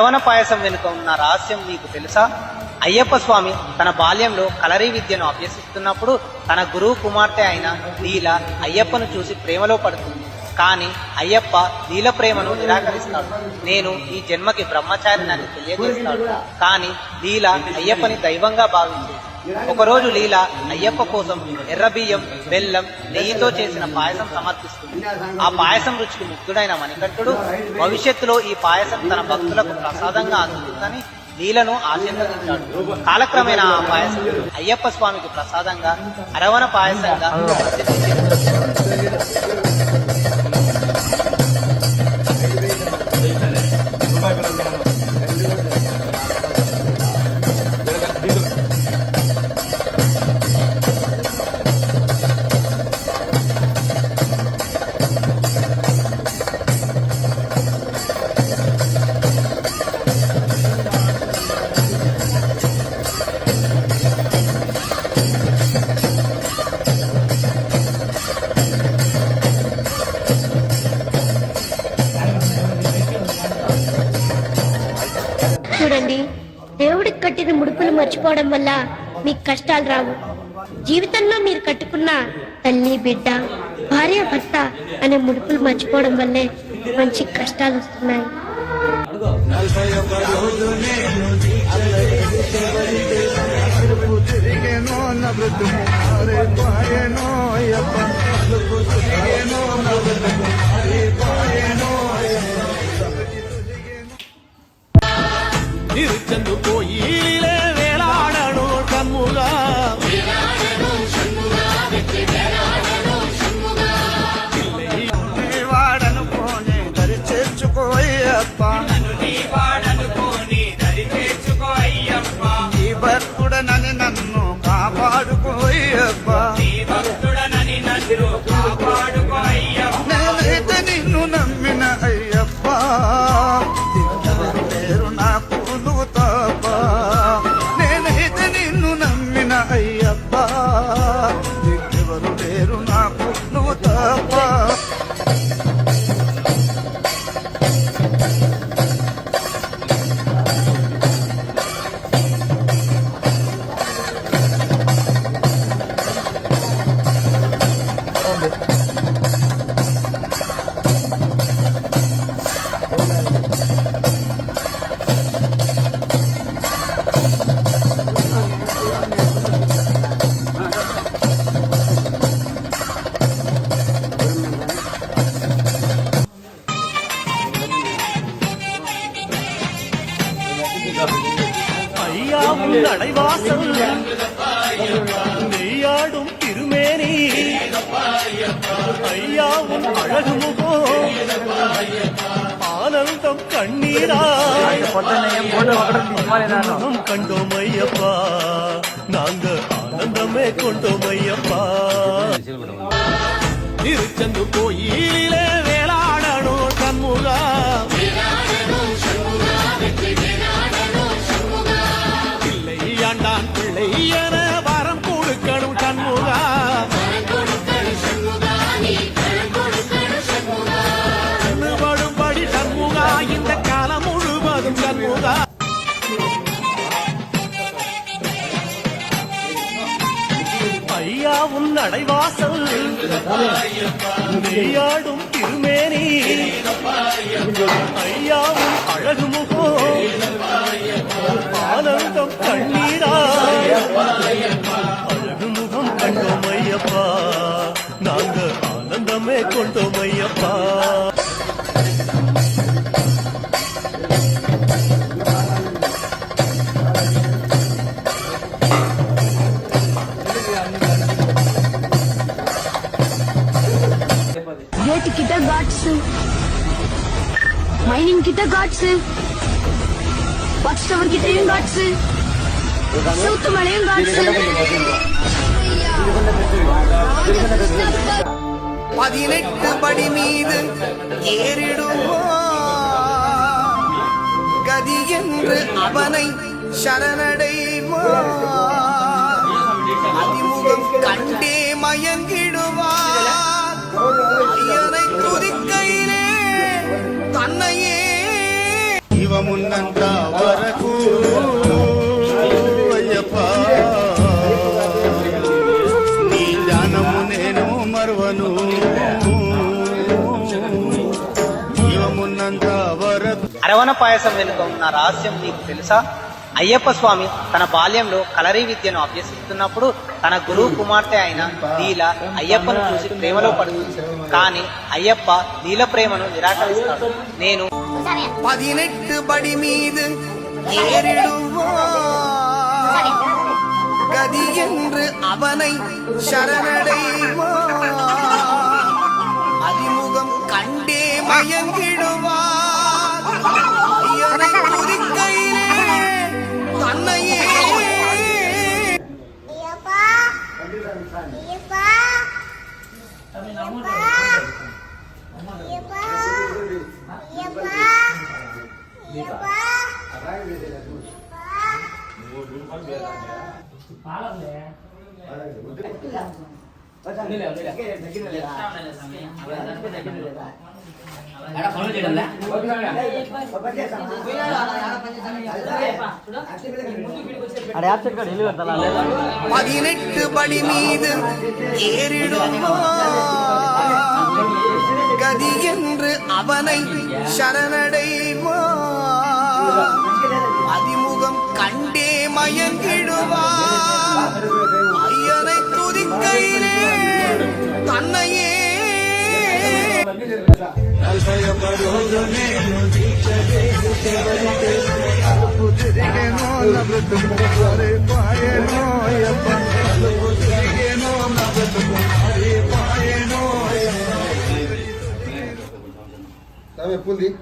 అరవణ పాయసం వెనుక ఉన్న రహస్యం మీకు తెలుసా? అయ్యప్ప స్వామి తన బాల్యంలో కలరీ విద్యను అభ్యసిస్తున్నప్పుడు తన గురువు కుమార్తె అయిన లీల అయ్యప్పను చూసి ప్రేమలో పడుతుంది. కానీ అయ్యప్ప లీల ప్రేమను నిరాకరిస్తాడు. నేను ఈ జన్మకి బ్రహ్మచారిని తెలియజేస్తాడు. కానీ లీల అయ్యప్పని దైవంగా భావించింది ఒకరోజు లీల అయ్యప్ప కోసం ఎర్ర బియ్యం బెల్లం నెయ్యితో చేసిన పాయసం సమర్పిస్తుంది. ఆ పాయసం రుచికి ముగ్ధుడైన మణికంఠుడు భవిష్యత్తులో ఈ పాయసం తన భక్తులకు ప్రసాదంగా అందుతుందని లీలను ఆశీర్వదించాడు. కాలక్రమేణా ఆ పాయసం అయ్యప్ప స్వామికి ప్రసాదంగా అరవణ పాయసంగా మర్చిపోవడం వల్ల మీకు కష్టాలు రావు. జీవితంలో మీరు కట్టుకున్న తల్లి బిడ్డ భార్య భర్త అనే ముడుపులు మర్చిపోవడం వల్లే మంచి కష్టాలు వస్తున్నాయి. నిరుచందు పోయి ಕಾಪಾಡು ஐயாவும் நடைவாசல் நெய்யாடும் திருமேனி. ஐயாவும் அழகு முகோ ஆனந்தம் கண்ணீரா. கண்டோம் ஐயப்பா. நாங்க ஆனந்தமே கொண்டோம் ஐயப்பா. திருச்செந்து கோயிலே முழுவதும் சண்முகா ஐயா உன் நடைவாசல் நெய்யாடும் திருமேனி. ஐயா உன் அழகு முகம் ஆனந்தம் கண்ணீரா. அழகு முகம் கண்டோம் ஐயப்பா நாங்கள் ஆனந்தமே கொண்டோம் ஐயப்பா. கிட்ட காட்ஸ். வாட்ச் டவர் கிட்டயும் காட்ஸ். சவுத்து மலையும் காட்ஸ். பதினெட்டு படி மீது ஏறிடுவோம் கதி என்று அவனை சரணடைவோம் அதிமுகம் கண்டே மயங்கிடுவார். ஐயனை துதிக்கையிலே தன்னையே ఇవ వరకు అయ్యప్ప. నీ ధ్యానము నేను మరువను. జీవమున్నంత వరకు. అరవణ పాయసం వెనుక ఉన్న రహస్యం నీకు తెలుసా? అయ్యప్ప స్వామి తన బాల్యంలో కలరీ విద్యను అభ్యసిస్తున్నప్పుడు తన గురువు కుమార్తె అయిన లీల అయ్యప్పను చూసి ప్రేమలో పడుతుంది. కానీ అయ్యప్ప లీల ప్రేమను నిరాకరిస్తాడు. నేను பதினெட்டு படி மீது ஏறிடுவோம் கதி என்று அவனை சரணடைவோம் அதிமுகம் கண்டே துதிக்கையிலே தன்னையே. Iyapa. பதினெட்டு படி மீது ஏறிடுவோம் கதி என்று அவனை சரணடைவோம் அதிமுகம் கண்டே மயங்கிடுவா. ஐயனை துதிக்கையிலே தன்னையே. તમે ફૂલ દી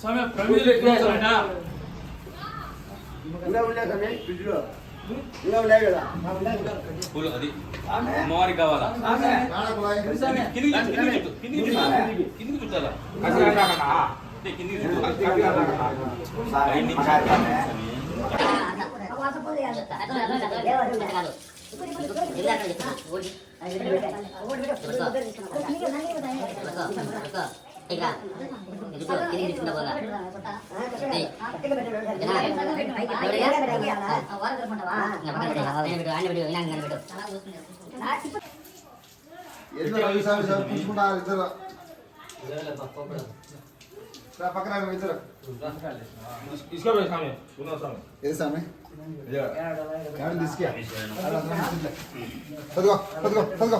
તમે પ્રવીણ લીધો છો બેટા ઉલા ઉલા તમે પીડલો ઉલા ઉલા ગેલા ફૂલ અધી મારી કાવાલા કિની કિની કિની કિની કિની કુતાલા અસરા કાકા તે કિની કુતાલા સારા ઇની કાકા આવાસ પર યાદ દેવા દેવા ಇಲ್ಲ ಓಡಿ ಓಡಿ ಬಿಡು ಓಡಿ ಬಿಡು ముంచి అపక నువ్వు పక్కన పెట్టండి పెట్టి అపక మిమ్మల్ని తీయాలా స్వామి దేవుని హెచ్చరిక వెళ్ళి పాస్ చేస్తారు లేకపోతే చేయలేదు ఇప్పుడు దాకా వచ్చి అట్లా అట్లా అట్లా అది బాగా కొడతాను రాసి అది రాసి పెట్టు అది అంతే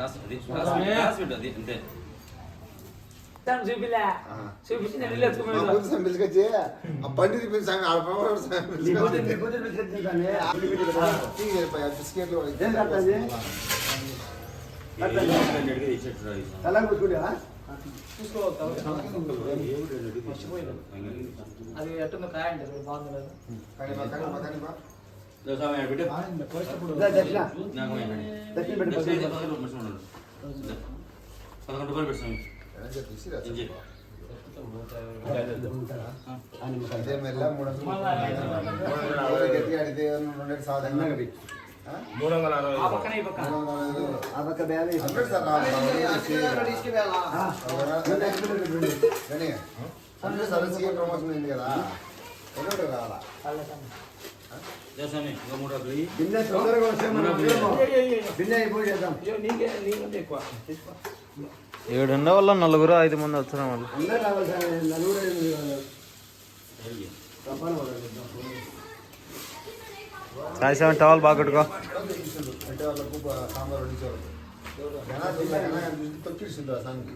అది అంతే. తను చూపిలే. చూపించి నేను అది ఎట్టుందో కాయండి బాగుంది వందలు గట్టిగా అడిగితే రెండు సాధన మూడు వందల అరవై ఆ పక్కన ఈ పక్కన hundred sir hundred sir CM promotion అయింది కదా ఒకటి కావాలా బిన్నె తొందరగా వల్ల నలుగురు ఐదు మంది వచ్చిన వాళ్ళు. సాయి సెవెన్ టవల్ బాగా కట్టుకో. తొక్కిస్తుందా సాంగ్